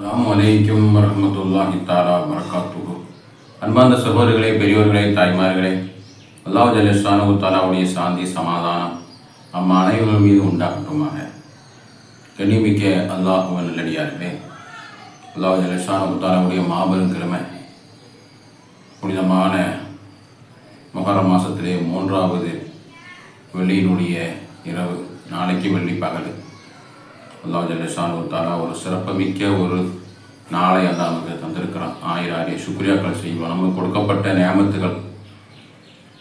அலாம் வலைக்கும் வரமத்துல்லாஹி தாலா வரகாத்துகு அன்பார்ந்த சகோதரர்களே பெரியோர்களே தாய்மார்களே அல்லாஹ் ஜலிஸ்தானு தாலாவுடைய சாந்தி சமாதானம் அம்மா அனைவரும் மீது உண்டாகட்டுமாக. கண்ணிமிக்க அல்லாஹுவன் நல்லடியார்களே அல்லாஹ் ஜலிஸ்தானு தாலாவுடைய மாபெரும் கிழமை புனிதமான மகர மாதத்திலே மூன்றாவது வெள்ளியினுடைய இரவு நாளைக்கு வெள்ளி பகல் அல்லாஹ் ஜல்லஷானு தாரா ஒரு சிறப்புமிக்க ஒரு நாளை அல்லா நமக்கு தந்திருக்கிறான். ஆயிரம் ஆயிரம் சுக்ரியாக்கள் செய்வோம். நமக்கு கொடுக்கப்பட்ட நியமத்துகள்.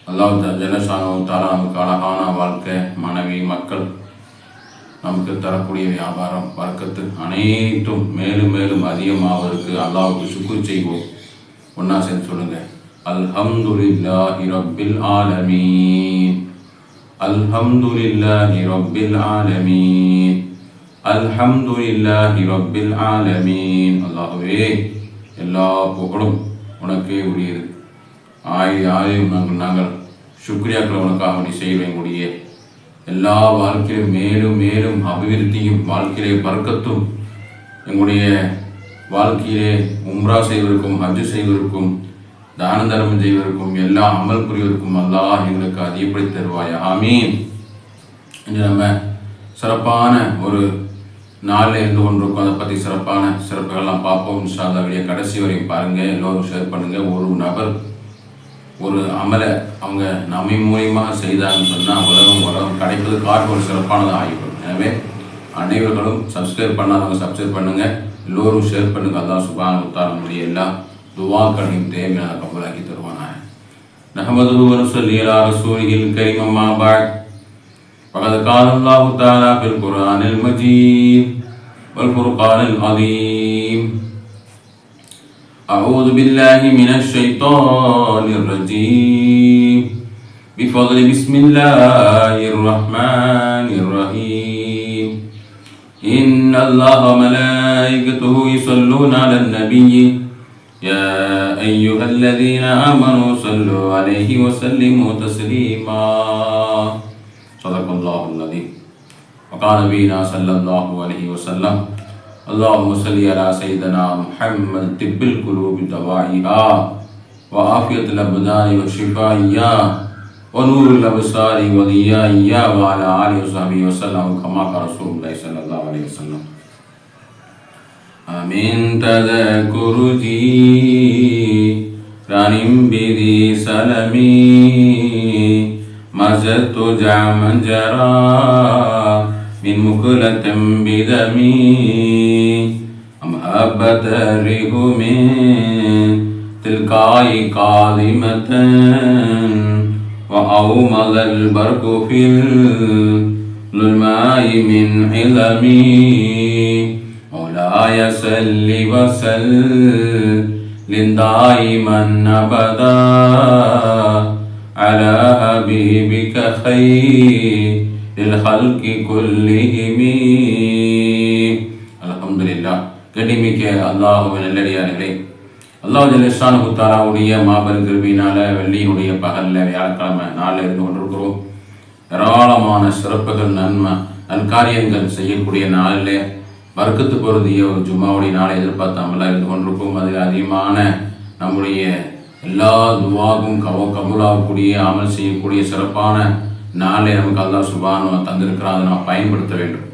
அல்லாஹ் ஜல்லஷானு தாரா நமக்கு அழகான வாழ்க்கை மனைவி மக்கள் நமக்கு தரக்கூடிய வியாபாரம் வர்க்கத்து அனைத்தும் மேலும் மேலும் அதிகமாவதற்கு அல்லாவுக்கு சுக்குர் செய்வோம். ஒன்றா சேர்ந்து சொல்லுங்க. அல்ஹம்துலில்லாஹி ரப்பில் ஆலமீன். அல்ஹம்துலில்லாஹி ரப்பில் ஆலமீன். அல்ஹம்துலில்லாஹி ரப்பில் ஆலமீன். அல்லாஹுவே எல்லா புகழும் உனக்கே உரியது. ஆய் ஆயும் நாங்கள் நாங்கள் சுக்ரியாக்களை உனக்காக செய்வேன் கூடிய எல்லா வாழ்க்கையிலும் மேலும் மேலும் அபிவிருத்தியும் வாழ்க்கையிலே பறக்கத்தும் எங்களுடைய வாழ்க்கையிலே உம்ரா செய்வதற்கும் ஹஜ்ஜு செய்வதற்கும் தான தர்மம் செய்வதற்கும் எல்லா அமல் புரிவதற்கும் அல்லாஹ் எங்களுக்கு அதிகப்படுத்தி தருவாய் ஆமீன். இன்று நம்ம சிறப்பான ஒரு நாளில் எந்த ஒன்றுக்கும் அதை பற்றி சிறப்பான சிறப்புகள்லாம் பார்ப்போம். இன்ஷால்லா வெளியே கடைசி வரையும் பாருங்கள் எல்லோரும் ஷேர் பண்ணுங்கள் ஒரு நபர் ஒரு அமலை அவங்க நம்மை மூலியமாக செய்தாங்கன்னு சொன்னால் உலகம் உலகம் கிடைப்பது காற்று ஒரு சிறப்பானது ஆகிவிடும் எனவே அனைவர்களும் சப்ஸ்கிரைப் பண்ணாதவங்க சப்ஸ்கிரைப் பண்ணுங்கள் எல்லோரும் ஷேர் பண்ணுங்கள் அதான் சுபான் உத்தாரமுடைய எல்லா துவாக்களையும் தேவையான கபலாக்கி தருவானாய் நஹமது ரசூல் ரசூலியில் கரிமம்மா பாட் فقد قال الله تعالى في القرآن المجيد والفرقان العظيم. أعوذ بالله من الشيطان الرجيم. بفضل بسم الله الرحمن الرحيم. إن الله وملائكته يصلون على النبي. يا أيها الذين آمنوا صلوا عليه وسلموا تسليما. صدق اللہ العظیم وقال نبینا صلی اللہ علیہ وسلم اللہم صلی علی سیدنا محمد طب القلوب دوائیہا وآفیت لبدان وشفائیہا ونور لبسار وضیائیہا وعلى آلہ وصحبہ وسلم کما کا رسول اللہ صلی اللہ علیہ وسلم امین تذکر جی رانیم بیدی سلمی امین تذکر جی مزدت جعما جرى من مكلة بدمي. أم هبت من تلقاء قادمة وأومض البرق في الماء من علمي مولاي سل وسلم دائما أبدا. على حبيبك خير الخلق كلهم الحمد لله கண்ணிமிக்க அல்லாஹுவின் நல்லடியார்களே அல்லாஹ் ஜலிஸ்தானு தாலாவுடைய மாபெரும் கிருபினால வெள்ளியினுடைய பகல்ல வியாழக்கிழமை நாளில் இருந்து கொண்டிருக்கிறோம் ஏராளமான சிறப்புகள் நன்மை நற்காரியங்கள் செய்யக்கூடிய நாளில் வர்க்கத்து பொருந்திய ஒரு ஜும்மாவுடைய நாளை எதிர்பார்த்தாமலாம் இருந்து கொண்டிருக்கும் அதில் அதிகமான நம்முடைய எல்லா துவாகும் கவ கபூலாகக்கூடிய அமல் செய்யக்கூடிய சிறப்பான நாளை நமக்கு அல்லா சுபானு தந்திருக்கிறான். அதை நம்ம பயன்படுத்த வேண்டும்.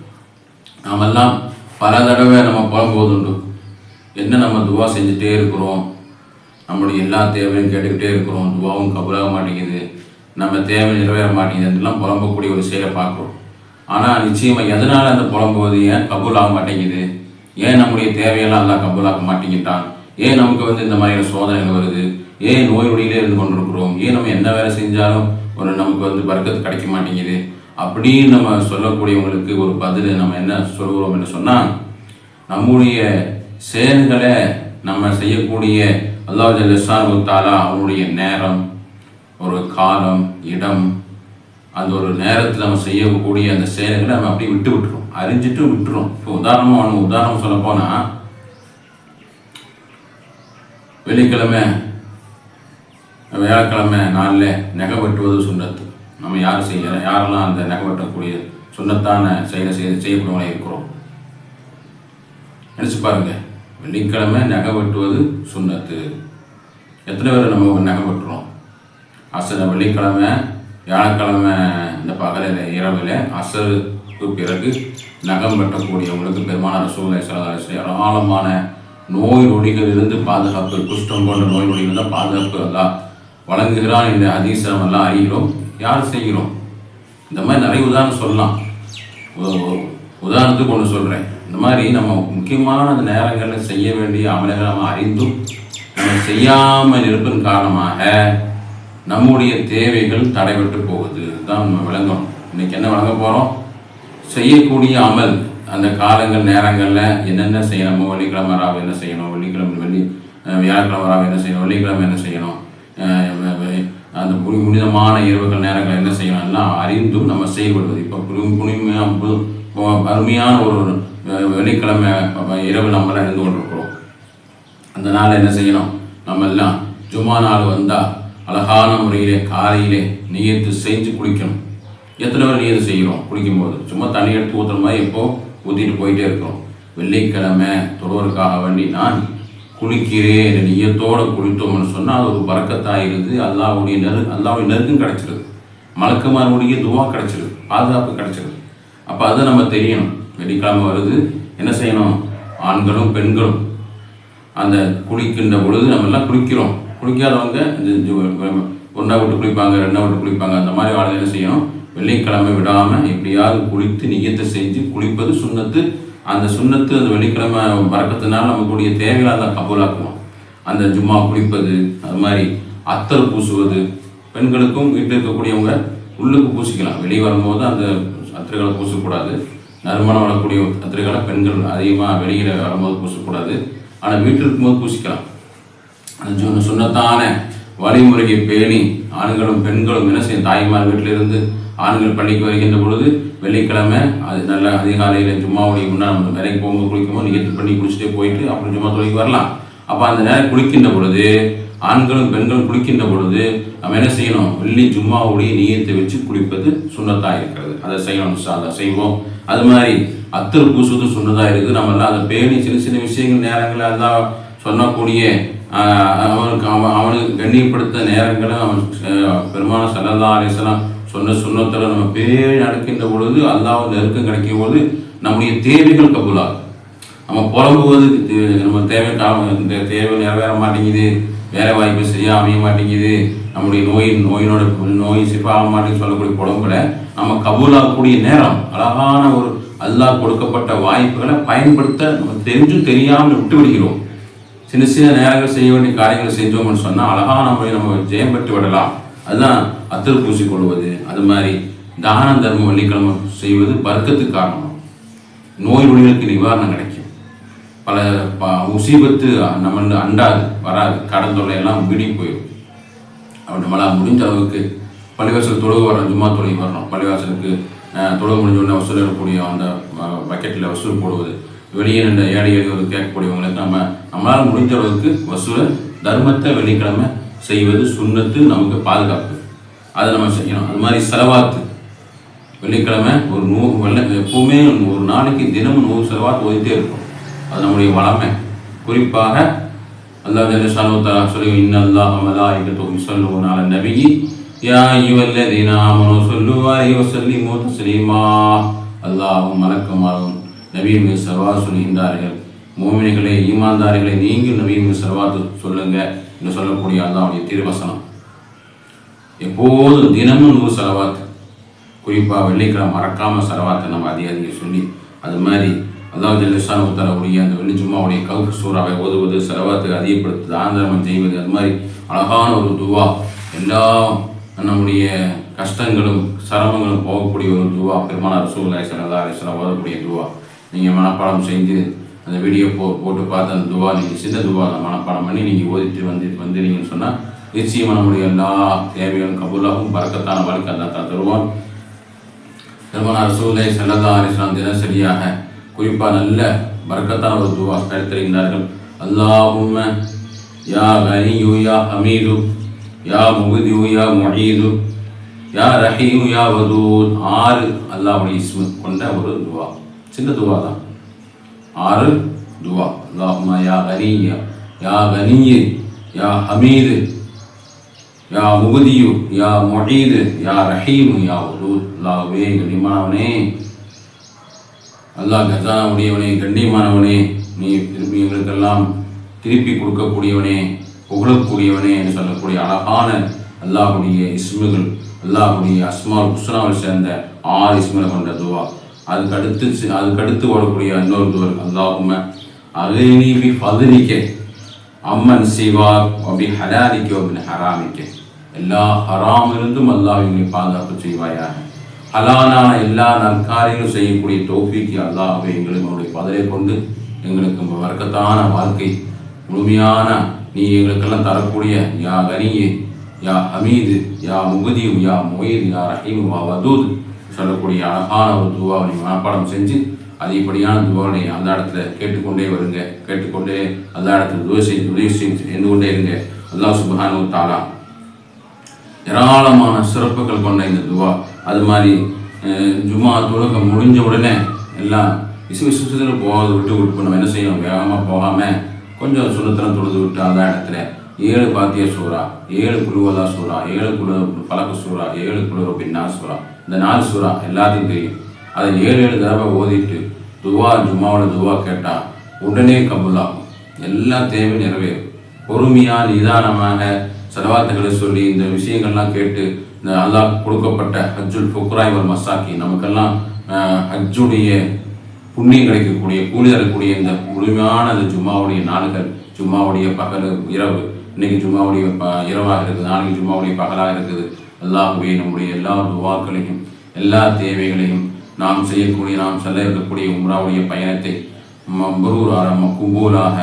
நாமெல்லாம் பல தடவை நம்ம புலம்போதுண்டு என்ன நம்ம துவா செஞ்சுட்டே இருக்கிறோம்? நம்மளுடைய எல்லா தேவையும் கேட்டுக்கிட்டே இருக்கிறோம். துவாவும் கபூலாக மாட்டேங்குது. நம்ம தேவை நிறைவேற மாட்டேங்குது. அதெல்லாம் புலம்பக்கூடிய ஒரு செயலை பார்க்குறோம். ஆனால் நிச்சயமாக எதனால் அந்த புலம்புவது? ஏன் கபூல் ஆக மாட்டேங்குது? ஏன் நம்முடைய தேவையெல்லாம் எல்லாம் கபூலாக மாட்டேங்கிட்டான்? ஏன் நமக்கு வந்து இந்த மாதிரியான சோதனைகள் வருது? ஏன் நோய் நொடியிலே இருந்து கொண்டிருக்கிறோம்? ஏன் நம்ம என்ன வேலை செஞ்சாலும் ஒரு நமக்கு வந்து பறக்கத்து கிடைக்க மாட்டேங்குது? அப்படின்னு நம்ம சொல்லக்கூடியவங்களுக்கு ஒரு பதில் நம்ம என்ன சொல்கிறோம் என்று சொன்னால் நம்முடைய செயல்களை நம்ம செய்யக்கூடிய அல்லாஹ் லெஸ்ஸான் தாலா அவனுடைய நேரம் ஒரு காலம் இடம் அந்த ஒரு நேரத்தில் நம்ம செய்யக்கூடிய அந்த செயல்களை நம்ம அப்படியே விட்டு விட்டுரும் அறிஞ்சிட்டு விட்டுரும் இப்போ உதாரணமாக அவனுக்கு உதாரணம் சொல்லப்போனால் வெள்ளிக்கிழமை வியாழக்கிழமை நாளில் நகை வெட்டுவது சுண்ணத்து. நம்ம யார் செய்ய யாரெல்லாம் அந்த நகை வெட்டக்கூடிய சுண்ணத்தான செயலை செய்ய செய்யக்கூடியவங்களே இருக்கிறோம். நினச்சி பாருங்க. வெள்ளிக்கிழமை நகை வெட்டுவது சுண்ணத்து. எத்தனை பேர் நம்ம நகை வெட்டுறோம் அசர் வெள்ளிக்கிழமை வியாழக்கிழமை இந்த பகலில் இரவில் அசருக்கு பிறகு நகம் வெட்டக்கூடியவங்களுக்கு பெருமான சூழ்நிலை சிறந்த ஏராளமான நோய் நொடிகளிலிருந்து பாதுகாப்பு குஷ்டம் போன்ற நோய் நொடிகள் பாதுகாப்பு அதான் வழங்குகிறான் இந்த அதிசரம் எல்லாம் அறிகிறோம். யார் செய்கிறோம்? இந்த மாதிரி நிறைய உதாரணம் சொல்லலாம். உதாரணத்துக்கு ஒன்று சொல்கிறேன் இந்த மாதிரி நம்ம முக்கியமான அந்த நேரங்களில் செய்ய வேண்டிய அமல்களை நம்ம அறிந்தும் நம்ம செய்யாமல் இருப்பதன் காரணமாக நம்முடைய தேவைகள் தடைபட்டு போகுது. இதுதான் நம்ம விளங்கணும். இன்னைக்கு என்ன வழங்க போகிறோம் செய்யக்கூடிய அமல் அந்த காலங்கள் நேரங்களில் என்னென்ன செய்யணுமோ? வெள்ளிக்கிழமை ராவு என்ன செய்யணும்? வெள்ளிக்கிழமை வெள்ளி வியாழக்கிழமை ராவு என்ன செய்யணும்? வெள்ளிக்கிழமை என்ன செய்யணும்? அந்த புனி புனிதமான இரவுகள் நேரங்கள் என்ன செய்யணும்னா எல்லாம் அறிந்தும் நம்ம செயல்படுவது. இப்போ புனி புனிமையாக அருமையான ஒரு வெள்ளிக்கிழமை இரவு நம்மளாம் இருந்து கொண்டிருக்கிறோம். அந்த நாள் என்ன செய்யணும்? நம்ம எல்லாம் ஜும்மா நாள் வந்தால் அழகான முறையிலே காலையிலே நீயத்து செஞ்சு குளிக்கணும். எத்தனை பேர் நீயத்து செய்கிறோம்? குளிக்கும்போது. சும்மா தண்ணி எடுத்து ஊற்றுற மாதிரி எப்போ ஊற்றிட்டு போயிட்டே இருக்கிறோம். வெள்ளிக்கிழமை தொழுவதற்காக வேண்டி நான் குளிக்கிறேன் என்ற நீயத்தோடு குளித்தோம்னு சொன்னால் அது ஒரு பறக்கத்தாக அல்லாவுடைய நெரு அல்லாவுடைய நெருக்கம் கிடச்சிருது. மலக்குமாரனுடைய துவா கிடச்சிருது. பாதுகாப்பு கிடச்சிருது. அப்போ அதை நம்ம தெரியணும். வெள்ளிக்கிழமை வருது. என்ன செய்யணும்? ஆண்களும் பெண்களும் அந்த குளிக்கின்ற பொழுது நம்ம எல்லாம் குளிக்கிறோம். குளிக்காதவங்க ஒன்றா விட்டு குளிப்பாங்க ரெண்டா விட்டு குளிப்பாங்க அந்த மாதிரி ஆளுங்க என்ன செய்யணும்? வெள்ளிக்கிழமை விடாமல் எப்படியாவது குளித்து நியத்தை செஞ்சு குளிப்பது சுண்ணத்து. அந்த சுண்ணத்து அந்த வெள்ளிக்கிழமை மறக்கிறதுனால நமக்குடைய தேவைகளை தான் கபூலாக்குவோம் அந்த ஜும்மா குளிப்பது அது மாதிரி அத்தர் பூசுவது. பெண்களுக்கும் வீட்டில் இருக்கக்கூடியவங்க உள்ளுக்கு பூசிக்கலாம். வெளியே வரும்போது அந்த அத்திரைகளை பூசக்கூடாது. நறுமணம் வரக்கூடிய அத்திரைகளை பெண்கள் அதிகமாக வெளியில் வரும்போது பூசக்கூடாது. ஆனால் வீட்டில் இருக்கும்போது பூசிக்கலாம். அந்த சொன்ன சுண்ணத்தான வழிமுறையை பேணி ஆண்களும் பெண்களும் என்ன செய்யும் தாய்மார் வீட்டிலிருந்து ஆண்கள் பள்ளிக்கு வருகின்ற பொழுது வெள்ளிக்கிழமை அது நல்ல அதிகாலையில் ஜும்மாவுடைய முன்னாடி நம்ம வேலைக்கு போகும்போது குளிக்கும்போது நிகழ்ச்சி பண்ணி குளிச்சுட்டே போயிட்டு அப்புறம் ஜும்மா தொழிலுக்கு வரலாம். அப்போ அந்த நேரம் குளிக்கின்ற பொழுது ஆண்களும் பெண்களும் குளிக்கின்ற பொழுது நம்ம என்ன செய்யணும்? வெள்ளி ஜும்மாவுடைய நீயத்தை வச்சு குளிப்பது சுண்ணத்தாக இருக்கிறது. அதை செய்யணும் அதை செய்வோம். அது மாதிரி அத்தர் பூசுவது சுண்ணதாக இருக்குது. நம்ம எல்லாம் அதை பேணி சின்ன சின்ன விஷயங்கள் நேரங்களில் எல்லாம் சொல்லக்கூடிய அவனுக்கு அவன் அவனுக்கு கண்ணியப்படுத்த நேரங்களும் அவன் பெருமான சல்லல்லா அலிஸ்லாம் சொன்ன சுண்ணத்தில் நம்ம பெரிய நடக்கின்ற பொழுது அல்லாவும் நெருக்கம் கிடைக்கும் போது நம்முடைய தேவைகள் கபூலாகும். நம்ம புலம்புவது நம்ம தேவை இந்த தேவை நிறைவேற மாட்டேங்குது வேலை வாய்ப்பு செய்ய அமைய மாட்டேங்குது நம்முடைய நோய் நோயினோட நோய் சிப்பாக மாட்டேங்குது சொல்லக்கூடிய புலம்புல நம்ம கபூலாகக்கூடிய நேரம் அழகான ஒரு அல்லாஹ் கொடுக்கப்பட்ட வாய்ப்புகளை பயன்படுத்த நம்ம தெரிஞ்சும் தெரியாமல் விட்டு விடுகிறோம். சின்ன சின்ன நேரங்கள் செய்ய வேண்டிய காரியங்களை செஞ்சோம்னு சொன்னால் அழகான முறையில் நம்ம ஜெயம் பெற்று விடலாம். அதுதான் அத்தல் பூசி கொள்வது அது மாதிரி தான தர்மம் வெள்ளிக்கிழமை செய்வது வர்க்கத்துக்கு காரணம். நோய் நொழிகளுக்கு நிவாரணம் கிடைக்கும். பல ப- முசீபத்து நம்ம அண்டாது வராது. கடன் தொலை எல்லாம் வீடி போயிடும். அப்படி நம்மளால் முடிஞ்ச அளவுக்கு பள்ளிவாசல் தொழுவு வர ஜும்மா தொழுகை வரணும் பள்ளிவாசலுக்கு தொழுவு முடிஞ்சோடனே முடிஞ்ச உடனே வசூல் இருக்கக்கூடிய அந்த பக்கெட்டில் வசூல் போடுவது. வெளியே நின்ற ஏழை எளியவர் கேட்கக்கூடியவங்களுக்கு நம்ம நம்மளால் முடிஞ்ச அளவுக்கு வசூலை தர்மத்தை வெள்ளிக்கிழமை செய்வது சுண்ணத்து நமக்கு பாதுகாப்பு. அதை நம்ம செய்யணும். அது மாதிரி செலவாத்து. வெள்ளிக்கிழமை ஒரு நூறு வெள்ள எப்பவுமே ஒரு நாளைக்கு தினமும் நூறு செலவாத்து ஓதிட்டே இருக்கும் அது நம்முடைய வளமை. குறிப்பாக அல்லாஹ் ஜல்லஷானு தஆலா சொல்லி இன்னல்லாஹ மலாயிகத்துஹு யுஸல்லூன அலன் நபிகி யா அய்யுஹல்லதீன ஆமனு ஸல்லு சொல்லி வஸல்லிமு தஸ்லீமா. அல்லாஹ்வும் மலக்குமாரும் நபியின் மீது சலவாத் சொல்கின்றார்கள். மோமினிகளே ஈமான்தாரிகளை நீங்கள் நபியின் சர்வாத்து சொல்லுங்க என்று சொல்லக்கூடிய அல்லாவுடைய திருவசனம். எப்போதும் தினமும் நூறு செலவாத்து. குறிப்பாக வெள்ளிக்கிழமை மறக்காமல் செலவாத்தை நம்ம அதிக சொல்லி அது மாதிரி அதாவது லிசான உத்தரவுடைய அந்த வெள்ளிச்சும்மாவுடைய கவுக்கு சூறாவை ஓதுவது செலவாத்துக்கு அதிகப்படுத்து ஆந்திரமம் செய்வது அது மாதிரி அழகான ஒரு துவா. எல்லா நம்முடைய கஷ்டங்களும் சிரமங்களும் போகக்கூடிய ஒரு துவா. பெருமான சூழ்நிலை சல்லா அலிஸ்லாம் ஓதக்கூடிய துவா. நீங்கள் மனப்பாடம் செஞ்சு அந்த வீடியோ போ போட்டு பார்த்து அந்த துவா நீங்கள் சின்ன துவா மனப்பாடம் பண்ணி நீங்கள் ஓதிட்டு வந்து வந்துட்டீங்கன்னு சொன்னால் நிச்சயமாக நம்முடைய எல்லா தேவைகளும் கபூலாகவும் பறக்கத்தான வாழ்க்கை அல்லா தான் தருவான். திருமணம் சூலை செல்லதா அலிஸ்லாம் தினசரியாக குறிப்பாக நல்ல பறக்கத்தான ஒரு துவா கருத்தறிந்தார்கள். அல்லாஹும் யா கனியு யா ஹமீது யா முகுதியு யா மொழீது யா ரஹீமு யா வதூத் ஆறு அல்லாஹுடைய இஸ்மு கொண்ட ஒரு துவா. சின்ன துவா தான். ஆறு துவா. அல்லாஹுமா யா கனிய யா கனிய யா ஹமீது யா முகுதியு யா மொழீது யா ரஹீமு யா உலூத். அல்லாஹ்வே கண்ணியமானவனே. அல்லாஹ் கஜானா உடையவனே கண்ணியமானவனே. நீ திருப்பி எங்களுக்கெல்லாம் திருப்பி கொடுக்கக்கூடியவனே புகழக்கூடியவனே என்று சொல்லக்கூடிய அழகான அல்லாஹுடைய இஸ்முகள் அல்லாஹுடைய அஸ்மால் குஸ்னாவில் சேர்ந்த ஆறு இஸ்மில் கொண்ட துவா. அதுக்கு அடுத்து அதுக்கு அடுத்து ஓடக்கூடிய இன்னொரு துவர் அல்லாஹும அகனி பி ஃபதுலிக்க அம்மன் சிவா அப்படி ஹலாரிக்கோ அப்படின்னு ஹராமிக்க எல்லா ஹராமிலிருந்தும் அல்லாஹ் எங்களை பாதுகாப்பு செய்வாயாக. ஹலாலான எல்லா நற்காரியங்களும் செய்யக்கூடிய தோஃபிக்கு அல்லாஹாவை எங்களுக்கு அவருடைய பதிலை கொண்டு எங்களுக்கு வர்க்கத்தான வாழ்க்கை முழுமையான நீ எங்களுக்கெல்லாம் தரக்கூடிய யா கனியே யா ஹமீது யா முகுதியு யா மொயீது யா ரஹீம் வா வதூத் சொல்லக்கூடிய அழகான ஒரு துவாவை மனப்பாடம் செஞ்சு அதிகப்படியான துவாவை அந்த இடத்துல கேட்டுக்கொண்டே வருங்க. கேட்டுக்கொண்டே அந்த இடத்துல துவ செய்து உதவி செய்து இருந்து கொண்டே இருங்க. அல்லாஹ் சுபஹானு தாலா ஏராளமான சிறப்புகள் கொண்ட இந்த துவா. அது மாதிரி ஜுமா ஜும்மா முடிஞ்ச உடனே எல்லாம் விசு விசுவத்தில் போகாத விட்டு விட்டு நம்ம என்ன செய்யணும்? வேகமாக போகாமல் கொஞ்சம் சுனத்திரம் தொழுது விட்டு அந்த இடத்துல. ஏழு பாத்திய சூறா ஏழு குழுவதா சூறா ஏழு குழு பழக்க சூறா ஏழு குழு பின்னா சூறா. இந்த நாலு சூறா எல்லாத்துக்கும் தெரியும். அதை ஏழு ஏழு தடவை ஓதிட்டு துவா ஜுமாவோட துவா கேட்டால் உடனே கபுலாகும். எல்லா தேவையும் நிறைவேறும். பொறுமையாக நிதானமாக செலவாத்துகளை சொல்லி இந்த விஷயங்கள்லாம் கேட்டு இந்த அல்லாஹ் கொடுக்கப்பட்ட ஹஜ்ஜுல் ஃபுக்ராய் வல் மசாக்கி நமக்கெல்லாம் ஹஜ்ஜுடைய புண்ணியம் கிடைக்கக்கூடிய கூலி தரக்கூடிய இந்த முழுமையான இந்த ஜும்மாவுடைய நாளுகள் ஜும்மாவுடைய பகல் இரவு இன்னைக்கு ஜும்மாவுடைய ப இரவாக இருக்குது நாளைக்கு ஜும்மாவுடைய பகலாக இருக்குது. அல்லாஹுவே நம்முடைய எல்லா துவாக்களையும் எல்லா தேவைகளையும் நாம் செய்யக்கூடிய நாம் செல்ல இருக்கக்கூடிய உம்ராவுடைய பயணத்தை மம்பரூராக மக்குபூலாக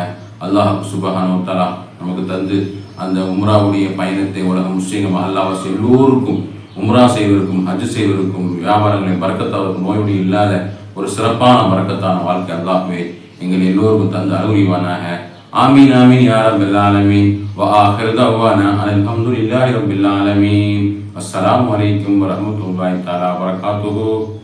அல்லாஹ் சுபஹானு தலா நமக்கு தந்து அந்த உம்ராவுடைய பயணத்தை உலக முஸ்லீம்கள் அல்லாவாசி எல்லோருக்கும் உம்ரா செய்வதற்கும் ஹஜ் செய்வதற்கும் வியாபாரங்களை பறக்கத்தாவதற்கும் நோயுடைய இல்லாத ஒரு சிறப்பான பறக்கத்தான வாழ்க்கை அல்லாஹ்வே எங்கள் எல்லோருக்கும் தந்து அருள்வானாக. ஆமீன் ஆமீன் யாரம் ரப்பல் வா ஹிருதவான ஆஹிரு தஅவானா அல்ஹம்துலில்லாஹி ரப்பில் ஆலமீன். அஸ்ஸலாமு அலைக்கும் வரஹ்மத்துல்லாஹி தஆலா